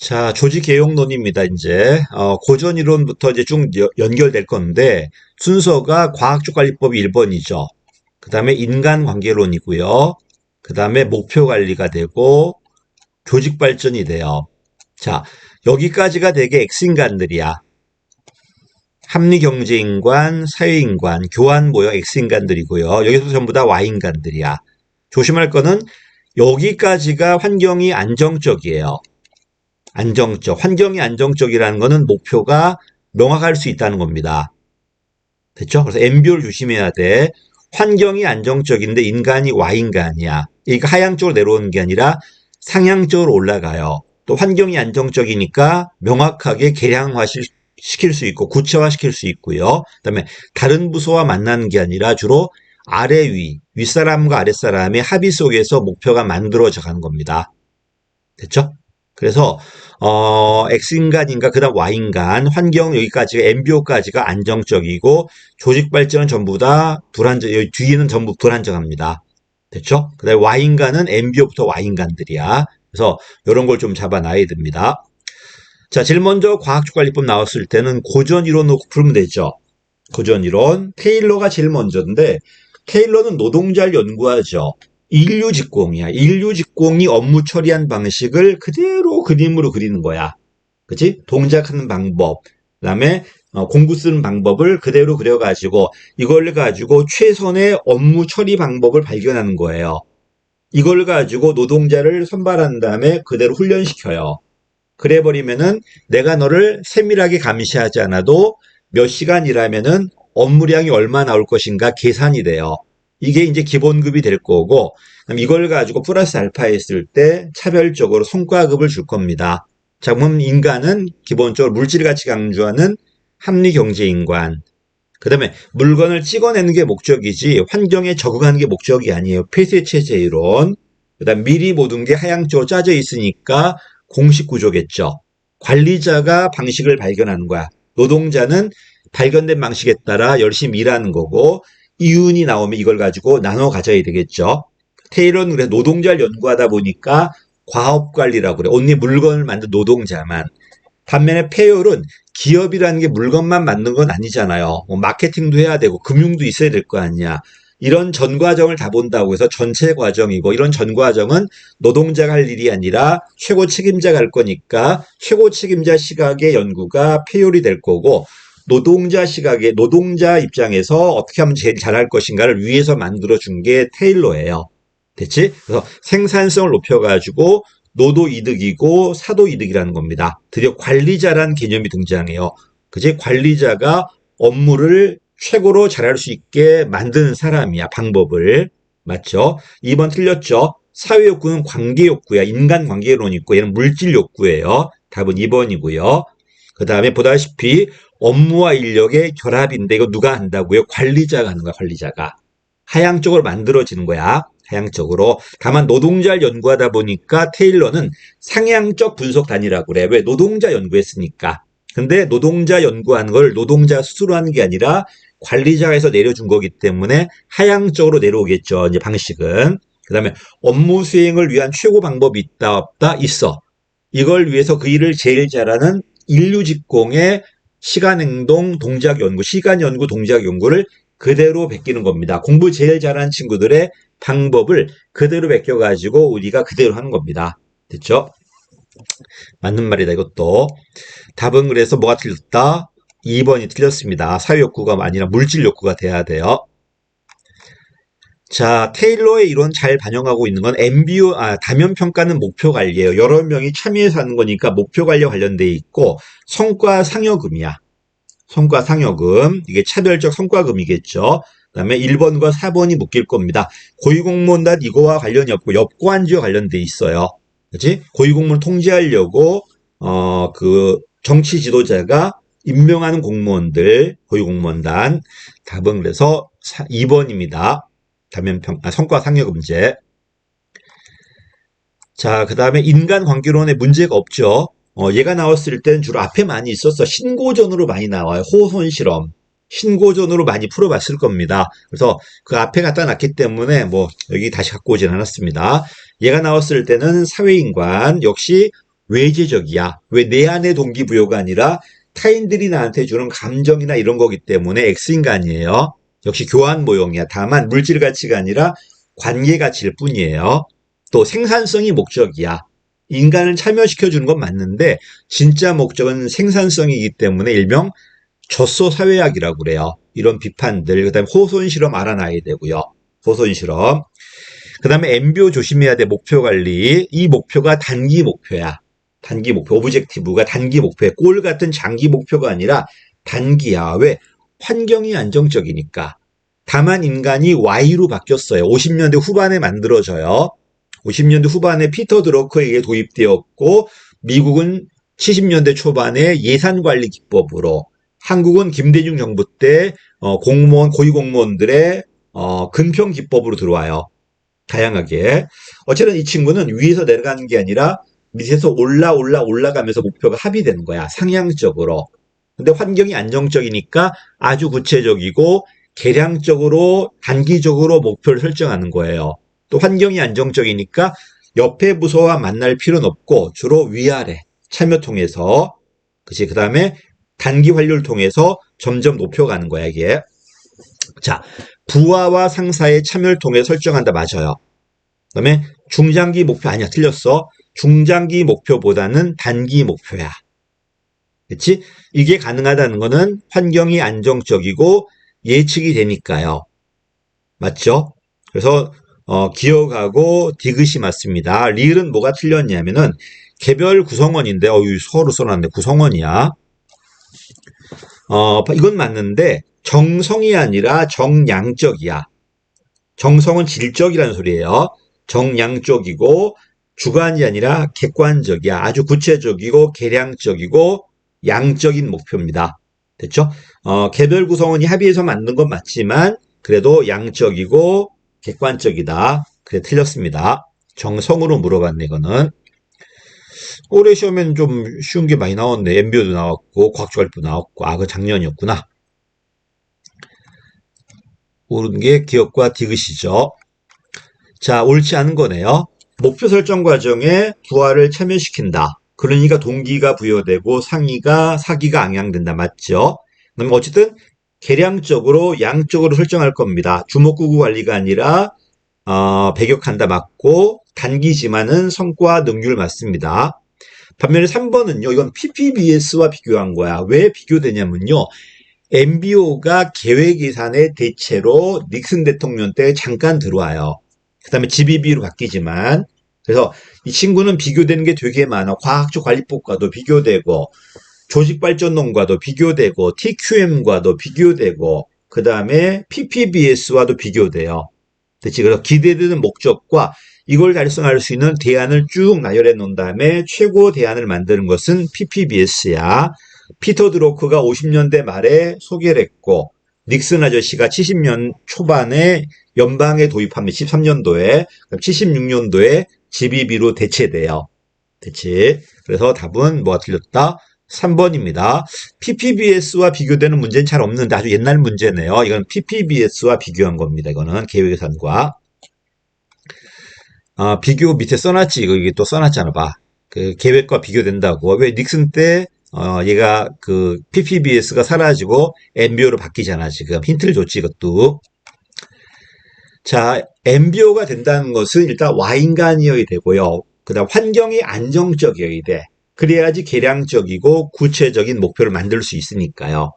자, 조직 개혁론입니다, 이제. 어, 고전 이론부터 이제 쭉 여- 연결될 건데, 순서가 과학적 관리법이 1번이죠. 그 다음에 인간 관계론이고요. 그 다음에 목표 관리가 되고, 조직 발전이 돼요. 자, 여기까지가 되게 X인간들이야. 합리경제인간, 사회인간, 교환 모형 X인간들이고요. 여기서 전부 다 Y인간들이야. 조심할 거는 여기까지가 환경이 안정적이에요. 안정적. 환경이 안정적이라는 것은 목표가 명확할 수 있다는 겁니다. 됐죠? 그래서 MBO를 조심해야 돼. 환경이 안정적인데 인간이 Y인간이야. 이거 하향적으로 내려오는 게 아니라 상향적으로 올라가요. 또 환경이 안정적이니까 명확하게 계량화 시킬 수 있고 구체화 시킬 수 있고요. 그다음에 다른 부서와 만나는 게 아니라 주로 아래 위, 윗사람과 아랫사람의 합의 속에서 목표가 만들어져 가는 겁니다. 됐죠? 그래서 어, X인간인가 그다음 Y인간 환경 여기까지가 MBO까지가 안정적이고 조직 발전은 전부 다 불안정 여기 뒤에는 전부 불안정합니다. 됐죠? 그다음에 Y인간은 MBO부터 Y인간들이야. 그래서 이런 걸 좀 잡아놔야 됩니다. 자, 제일 먼저 과학적 관리법 나왔을 때는 고전 이론 놓고 풀면 되죠. 고전 이론 테일러가 제일 먼저인데 테일러는 노동자를 연구하죠. 인류 직공이야. 인류 직공이 업무 처리한 방식을 그대로 그림으로 그리는 거야. 그치? 동작하는 방법, 그 다음에 공구 쓰는 방법을 그대로 그려가지고 이걸 가지고 최선의 업무 처리 방법을 발견하는 거예요. 이걸 가지고 노동자를 선발한 다음에 그대로 훈련시켜요. 그래 버리면은 내가 너를 세밀하게 감시하지 않아도 몇 시간 일하면은 업무량이 얼마 나올 것인가 계산이 돼요. 이게 이제 기본급이 될 거고 이걸 가지고 플러스 알파 했을 때 차별적으로 성과급을 줄 겁니다. 자, 그럼 인간은 기본적으로 물질 가치 강조하는 합리 경제 인간. 그다음에 물건을 찍어내는 게 목적이지 환경에 적응하는 게 목적이 아니에요. 폐쇄 체제 이론. 그 다음 미리 모든 게 하향적으로 짜져 있으니까 공식 구조겠죠. 관리자가 방식을 발견하는 거야. 노동자는 발견된 방식에 따라 열심히 일하는 거고 이윤이 나오면 이걸 가지고 나눠 가져야 되겠죠. 테일러는 그래 노동자를 연구하다 보니까 과업 관리라고 그래. 언니 물건을 만든 노동자만. 반면에 페이올은 기업이라는 게 물건만 만든 건 아니잖아요. 뭐 마케팅도 해야 되고 금융도 있어야 될 거 아니야. 이런 전 과정을 다 본다고 해서 전체 과정이고 이런 전 과정은 노동자가 할 일이 아니라 최고 책임자가 할 거니까 최고 책임자 시각의 연구가 페이올이 될 거고 노동자 시각에 노동자 입장에서 어떻게 하면 제일 잘할 것인가를 위해서 만들어 준 게 테일러예요. 됐지? 그래서 생산성을 높여가지고 노도 이득이고 사도 이득이라는 겁니다. 드디어 관리자란 개념이 등장해요. 그지? 관리자가 업무를 최고로 잘할 수 있게 만드는 사람이야. 방법을. 맞죠? 2번 틀렸죠? 사회 욕구는 관계 욕구야. 인간 관계론이 있고 얘는 물질 욕구예요. 답은 2번이고요. 그 다음에 보다시피 업무와 인력의 결합인데 이거 누가 한다고요? 관리자가 하는 거야. 관리자가. 하향적으로 만들어지는 거야. 하향적으로. 다만 노동자를 연구하다 보니까 테일러는 상향적 분석 단위라고 그래. 왜? 노동자 연구했으니까. 근데 노동자 연구하는 걸 노동자 스스로 하는 게 아니라 관리자가 해서 내려준 거기 때문에 하향적으로 내려오겠죠. 이제 방식은. 그 다음에 업무 수행을 위한 최고 방법이 있다, 없다? 있어. 이걸 위해서 그 일을 제일 잘하는 인류 직공의 시간 행동 동작 연구, 시간 연구 동작 연구를 그대로 베끼는 겁니다. 공부 제일 잘하는 친구들의 방법을 그대로 베껴 가지고 우리가 그대로 하는 겁니다. 됐죠? 맞는 말이다, 이것도. 답은 그래서 뭐가 틀렸다? 2번이 틀렸습니다. 사회 욕구가 아니라 물질 욕구가 돼야 돼요. 자, 테일러의 이론 잘 반영하고 있는 건 MBO, 아, 다면 평가는 목표 관리예요. 여러 명이 참여해서 하는 거니까 목표 관리와 관련돼 있고, 성과 상여금이야. 성과 상여금. 이게 차별적 성과금이겠죠. 그 다음에 1번과 4번이 묶일 겁니다. 고위공무원 단 이거와 관련이 없고, 엽관지와 관련돼 있어요. 그치? 고위공무원 통제하려고, 어, 그, 정치 지도자가 임명하는 공무원들, 고위공무원단. 답은 그래서 2번입니다. 다면평, 아, 성과 상여금제. 자, 그 다음에 인간관계론에 문제가 없죠. 어, 얘가 나왔을 때는 주로 앞에 많이 있었어. 신고전으로 많이 나와요. 호손 실험. 신고전으로 많이 풀어봤을 겁니다. 그래서 그 앞에 갖다 놨기 때문에 뭐 여기 다시 갖고 오진 않았습니다. 얘가 나왔을 때는 사회인관 역시 외재적이야. 왜 내 안의 동기부여가 아니라 타인들이 나한테 주는 감정이나 이런 거기 때문에 X인간이에요. 역시 교환 모형이야. 다만 물질 가치가 아니라 관계 가치일 뿐이에요. 또 생산성이 목적이야. 인간을 참여시켜 주는 건 맞는데 진짜 목적은 생산성이기 때문에 일명 젖소 사회학이라고 그래요. 이런 비판들, 그 다음에 호손 실험 알아놔야 되고요. 호손 실험. 그 다음에 엠비오 조심해야 돼. 목표 관리. 이 목표가 단기 목표야. 단기 목표. 오브젝티브가 단기 목표야. 골 같은 장기 목표가 아니라 단기야. 왜? 환경이 안정적이니까. 다만 인간이 Y로 바뀌었어요. 50년대 후반에 만들어져요. 50년대 후반에 피터 드러커에게 도입되었고 미국은 70년대 초반에 예산관리 기법으로 한국은 김대중 정부 때 어, 공무원 고위 공무원들의 어, 근평 기법으로 들어와요. 다양하게. 어쨌든 이 친구는 위에서 내려가는 게 아니라 밑에서 올라 올라 올라가면서 목표가 합의되는 거야. 상향적으로. 근데 환경이 안정적이니까 아주 구체적이고 계량적으로 단기적으로 목표를 설정하는 거예요. 또 환경이 안정적이니까 옆에 부서와 만날 필요는 없고 주로 위아래 참여 통해서 그치? 그 다음에 단기 활류를 통해서 점점 높여가는 거야 이게. 자 부하와 상사의 참여를 통해 설정한다 맞아요. 그 다음에 중장기 목표 아니야 틀렸어. 중장기 목표보다는 단기 목표야 그치 이게 가능하다는 거는 환경이 안정적이고 예측이 되니까요 맞죠 그래서 어, 기억하고 디귿이 맞습니다. 리을은 뭐가 틀렸냐면은 개별 구성원인데 어유 서로 써놨네 구성원이야. 어, 이건 맞는데 정성이 아니라 정량적이야. 정성은 질적이라는 소리예요. 정량적이고 주관이 아니라 객관적이야. 아주 구체적이고 계량적이고 양적인 목표입니다. 됐죠? 어, 개별 구성원이 합의해서 만든 건 맞지만 그래도 양적이고 객관적이다. 그래 틀렸습니다. 정성으로 물어봤네 이거는. 올해 시험엔 좀 쉬운 게 많이 나왔네. 엠비오도 나왔고 과학주갈도 나왔고 아 그 작년이었구나. 옳은 게 기억과 디귿이죠. 자 옳지 않은 거네요. 목표 설정 과정에 부하를 참여시킨다. 그러니까 동기가 부여되고 상의가 사기가 ang양된다. 맞죠? 그럼 어쨌든 계량적으로 양쪽으로 설정할 겁니다. 주먹구구 관리가 아니라 어, 배격한다 맞고 단기지만은 성과 능률 맞습니다. 반면에 3번은요. 이건 PPBS와 비교한 거야. 왜 비교되냐면요. MBO가 계획 예산의 대체로 닉슨 대통령 때 잠깐 들어와요. 그 다음에 GBB로 바뀌지만 그래서 이 친구는 비교되는 게 되게 많아. 과학적 관리법과도 비교되고 조직발전론과도 비교되고 TQM과도 비교되고 그 다음에 PPBS와도 비교돼요. 그렇지? 그래서 기대되는 목적과 이걸 달성할 수 있는 대안을 쭉 나열해 놓은 다음에 최고 대안을 만드는 것은 PPBS야. 피터 드로크가 50년대 말에 소개를 했고 닉슨 아저씨가 70년 초반에 연방에 도입합니다. 13년도에 76년도에 GBB로 대체돼요. 대체. 그래서 답은 뭐가 틀렸다? 3번입니다. PPBS와 비교되는 문제는 잘 없는데 아주 옛날 문제네요. 이건 PPBS와 비교한 겁니다. 이거는 계획예산과. 아, 비교 밑에 써놨지. 이거 또 써놨잖아. 봐. 그 계획과 비교된다고. 왜 닉슨 때 어, 얘가 그 PPBS가 사라지고 MBO로 바뀌잖아. 지금 힌트를 줬지 이것도. 자, MBO가 된다는 것은 일단 Y인간이어야 되고요. 그 다음 환경이 안정적이어야 돼. 그래야지 계량적이고 구체적인 목표를 만들 수 있으니까요.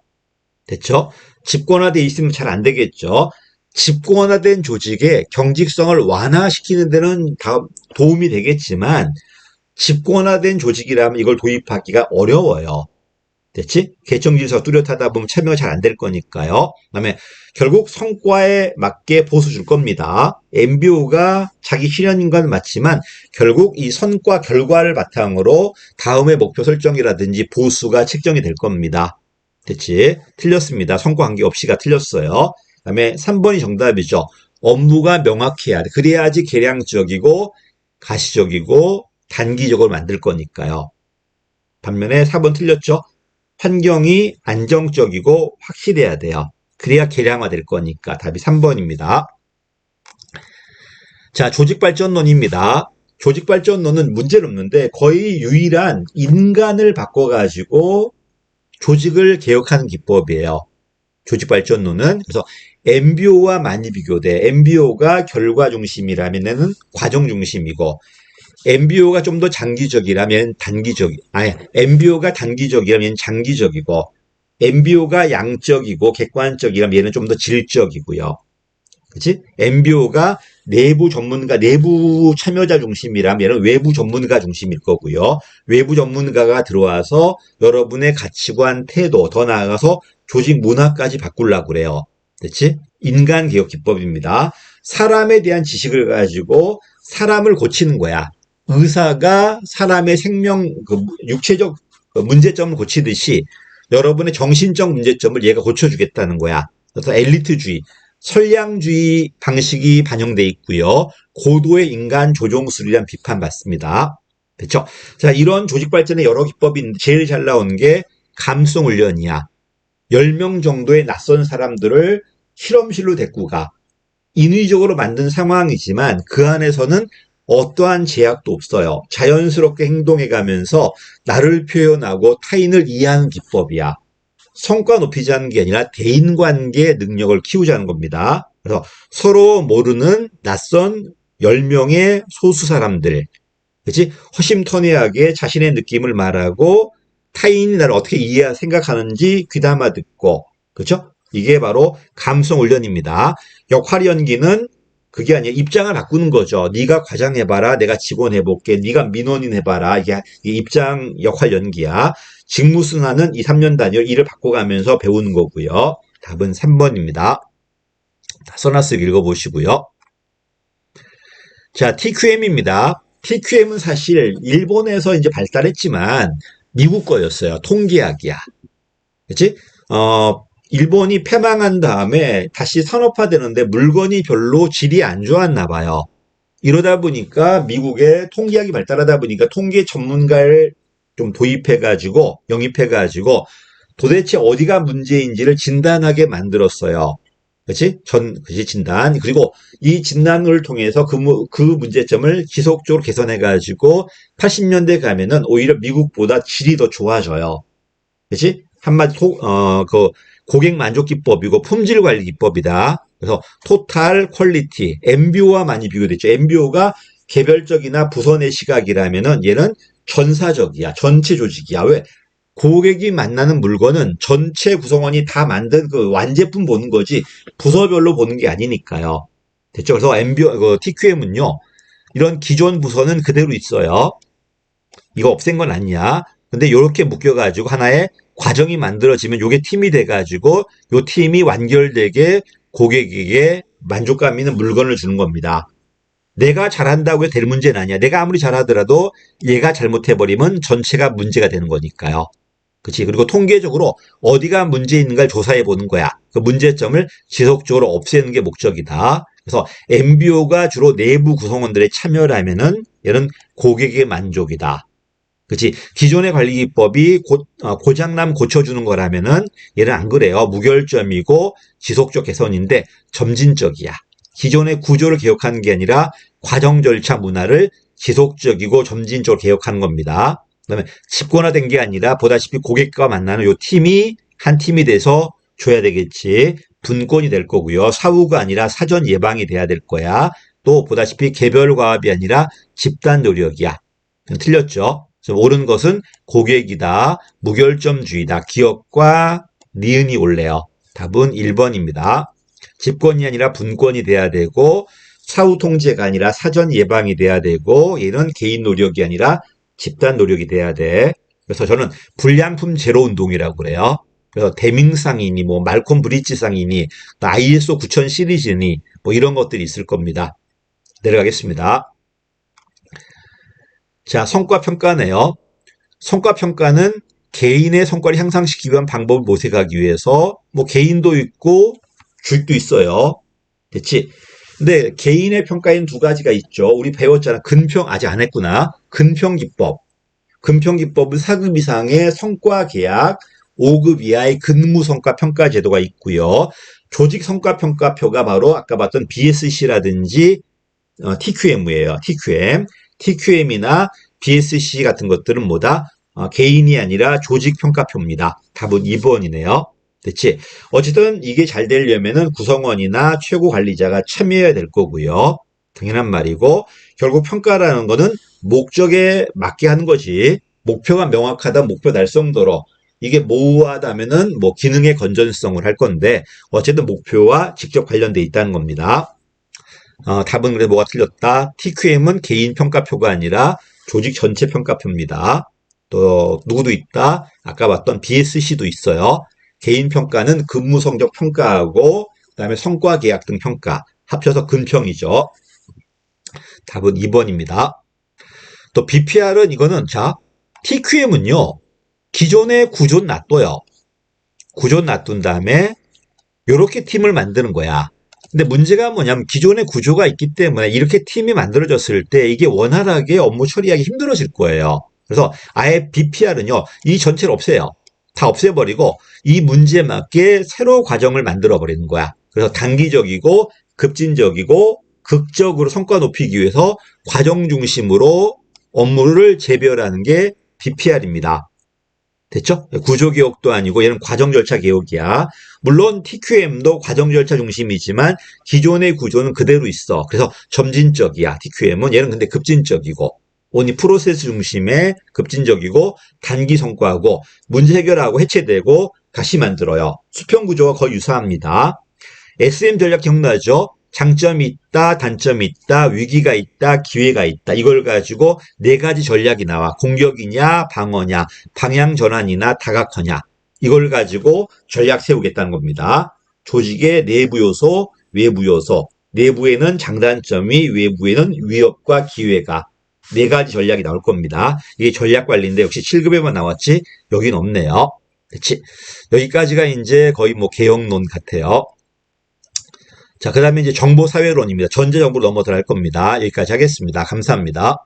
됐죠? 집권화돼 있으면 잘 안 되겠죠? 집권화된 조직의 경직성을 완화시키는 데는 다 도움이 되겠지만 집권화된 조직이라면 이걸 도입하기가 어려워요. 됐지? 개청질서 뚜렷하다 보면 참여가 잘 안 될 거니까요. 그다음에 결국 성과에 맞게 보수 줄 겁니다. MBO가 자기 실현인 건 맞지만 결국 이 선과 결과를 바탕으로 다음의 목표 설정이라든지 보수가 책정이 될 겁니다. 됐지? 틀렸습니다. 성과 관계없이가 틀렸어요. 그다음에 3번이 정답이죠. 업무가 명확해야 돼. 그래야지 계량적이고 가시적이고 단기적으로 만들 거니까요. 반면에 4번 틀렸죠. 환경이 안정적이고 확실해야 돼요. 그래야 계량화될 거니까 답이 3번입니다. 자, 조직발전론입니다. 조직발전론은 문제는 없는데 거의 유일한 인간을 바꿔가지고 조직을 개혁하는 기법이에요. 조직발전론은 그래서 MBO와 많이 비교돼. MBO가 결과 중심이라면은 과정 중심이고 MBO가 좀 더 장기적이라면 단기적, 아니, MBO가 단기적이라면 장기적이고, MBO가 양적이고 객관적이라면 얘는 좀 더 질적이고요. 그치? MBO가 내부 전문가, 내부 참여자 중심이라면 얘는 외부 전문가 중심일 거고요. 외부 전문가가 들어와서 여러분의 가치관, 태도, 더 나아가서 조직 문화까지 바꾸려고 그래요. 그치? 인간 개혁 기법입니다. 사람에 대한 지식을 가지고 사람을 고치는 거야. 의사가 사람의 생명, 그 육체적 그 문제점을 고치듯이 여러분의 정신적 문제점을 얘가 고쳐주겠다는 거야. 그래서 엘리트주의, 선량주의 방식이 반영돼 있고요. 고도의 인간 조종술이란 비판받습니다. 그렇죠? 자, 이런 조직 발전의 여러 기법이 제일 잘 나온 게 감성 훈련이야. 10명 정도의 낯선 사람들을 실험실로 데리고 가. 인위적으로 만든 상황이지만 그 안에서는 어떠한 제약도 없어요. 자연스럽게 행동해 가면서 나를 표현하고 타인을 이해하는 기법이야. 성과 높이자는 게 아니라 대인 관계 능력을 키우자는 겁니다. 그래서 서로 모르는 낯선 10명의 소수 사람들, 그치? 허심탄회하게 자신의 느낌을 말하고 타인이 나를 어떻게 이해, 생각하는지 귀담아 듣고, 그렇죠? 이게 바로 감성 훈련입니다. 역할 연기는 그게 아니라 입장을 바꾸는 거죠. 네가 과장 해봐라. 내가 직원 해볼게. 네가 민원인 해봐라. 이게 입장 역할 연기야. 직무 순환은 2, 3년 단위로 일을 바꿔가면서 배우는 거고요. 답은 3번입니다. 써놨으 읽어보시고요. 자, TQM입니다. TQM은 사실 일본에서 이제 발달했지만 미국 거였어요. 통계학이야. 그치? 어, 일본이 패망한 다음에 다시 산업화되는데 물건이 별로 질이 안 좋았나 봐요. 이러다 보니까 미국의 통계학이 발달하다 보니까 통계 전문가를 좀 도입해가지고 영입해가지고 도대체 어디가 문제인지를 진단하게 만들었어요. 그렇지? 전, 그지 진단. 그리고 이 진단을 통해서 그, 그 문제점을 지속적으로 개선해가지고 80년대 가면은 오히려 미국보다 질이 더 좋아져요. 그렇지? 한마디, 소, 어, 그, 고객 만족 기법이고 품질 관리 기법이다. 그래서 토탈 퀄리티, MBO와 많이 비교됐죠. MBO가 개별적이나 부서 내 시각이라면은 얘는 전사적이야. 전체 조직이야. 왜? 고객이 만나는 물건은 전체 구성원이 다 만든 그 완제품 보는 거지 부서별로 보는 게 아니니까요. 됐죠? 그래서 MBO, 그 TQM은요. 이런 기존 부서는 그대로 있어요. 이거 없앤 건 아니야. 근데 이렇게 묶여가지고 하나의 과정이 만들어지면 요게 팀이 돼가지고 요 팀이 완결되게 고객에게 만족감 있는 물건을 주는 겁니다. 내가 잘한다고 해서 될 문제는 아니야. 내가 아무리 잘하더라도 얘가 잘못해버리면 전체가 문제가 되는 거니까요. 그치. 그리고 통계적으로 어디가 문제 있는가를 조사해 보는 거야. 그 문제점을 지속적으로 없애는 게 목적이다. 그래서 MBO가 주로 내부 구성원들의 참여를 하면은 얘는 고객의 만족이다. 그치. 기존의 관리 기법이 고, 어, 고장남 고쳐주는 거라면은 얘는 안 그래요. 무결점이고 지속적 개선인데 점진적이야. 기존의 구조를 개혁하는 게 아니라 과정 절차 문화를 지속적이고 점진적으로 개혁하는 겁니다. 그다음에 집권화된 게 아니라 보다시피 고객과 만나는 요 팀이 한 팀이 돼서 줘야 되겠지. 분권이 될 거고요. 사후가 아니라 사전 예방이 돼야 될 거야. 또 보다시피 개별 과업이 아니라 집단 노력이야. 틀렸죠? 옳은 것은 고객이다. 무결점주의다. 기업과 니은이 올래요. 답은 1번입니다. 집권이 아니라 분권이 돼야 되고 사후 통제가 아니라 사전 예방이 돼야 되고 얘는 개인 노력이 아니라 집단 노력이 돼야 돼. 그래서 저는 불량품 제로 운동이라고 그래요. 그래서 대밍상이니 뭐 말콤 브리지상이니 ISO 9000 시리즈니 뭐 이런 것들이 있을 겁니다. 내려가겠습니다. 자, 성과 평가네요. 성과 평가는 개인의 성과를 향상시키기 위한 방법을 모색하기 위해서 뭐 개인도 있고 주익도 있어요. 됐지? 근데 개인의 평가에는 두 가지가 있죠. 우리 배웠잖아. 근평 아직 안 했구나. 근평 기법. 근평 기법은 4급 이상의 성과 계약, 5급 이하의 근무 성과 평가 제도가 있고요. 조직 성과 평가표가 바로 아까 봤던 BSC라든지 어, TQM이에요. TQM. TQM이나 BSC 같은 것들은 뭐다? 어, 개인이 아니라 조직 평가표입니다. 답은 2번이네요. 됐지? 어쨌든 이게 잘 되려면은 구성원이나 최고 관리자가 참여해야 될 거고요. 당연한 말이고 결국 평가라는 거는 목적에 맞게 하는 거지. 목표가 명확하다, 목표 달성도로 이게 모호하다면은 뭐 기능의 건전성을 할 건데 어쨌든 목표와 직접 관련돼 있다는 겁니다. 어, 답은 그래 뭐가 틀렸다. TQM은 개인 평가표가 아니라 조직 전체 평가표입니다. 또 누구도 있다. 아까 봤던 BSC도 있어요. 개인 평가는 근무 성적 평가하고 그다음에 성과 계약 등 평가 합쳐서 근평이죠. 답은 2번입니다. 또 BPR은 이거는 자 TQM은요. 기존의 구조는 놔둬요. 구조는 놔둔 다음에 이렇게 팀을 만드는 거야. 근데 문제가 뭐냐면 기존의 구조가 있기 때문에 이렇게 팀이 만들어졌을 때 이게 원활하게 업무 처리하기 힘들어질 거예요. 그래서 아예 BPR은요, 이 전체를 없애요. 다 없애버리고 이 문제에 맞게 새로 과정을 만들어 버리는 거야. 그래서 단기적이고 급진적이고 극적으로 성과 높이기 위해서 과정 중심으로 업무를 재별하는 게 BPR입니다. 됐죠? 구조 개혁도 아니고 얘는 과정 절차 개혁이야. 물론 TQM도 과정 절차 중심이지만 기존의 구조는 그대로 있어. 그래서 점진적이야. TQM은 얘는 근데 급진적이고 온이 프로세스 중심의 급진적이고 단기 성과하고 문제 해결하고 해체되고 다시 만들어요. 수평 구조가 거의 유사합니다. SM 전략 기억나죠? 장점이 있다, 단점이 있다, 위기가 있다, 기회가 있다. 이걸 가지고 네 가지 전략이 나와. 공격이냐, 방어냐, 방향 전환이나 다각화냐. 이걸 가지고 전략 세우겠다는 겁니다. 조직의 내부 요소, 외부 요소. 내부에는 장단점이, 외부에는 위협과 기회가. 네 가지 전략이 나올 겁니다. 이게 전략 관리인데 역시 7급에만 나왔지 여긴 없네요. 그렇지? 여기까지가 이제 거의 뭐 개혁론 같아요. 자, 그 다음에 이제 정보사회론입니다. 전제정보로 넘어 들어갈 겁니다. 여기까지 하겠습니다. 감사합니다.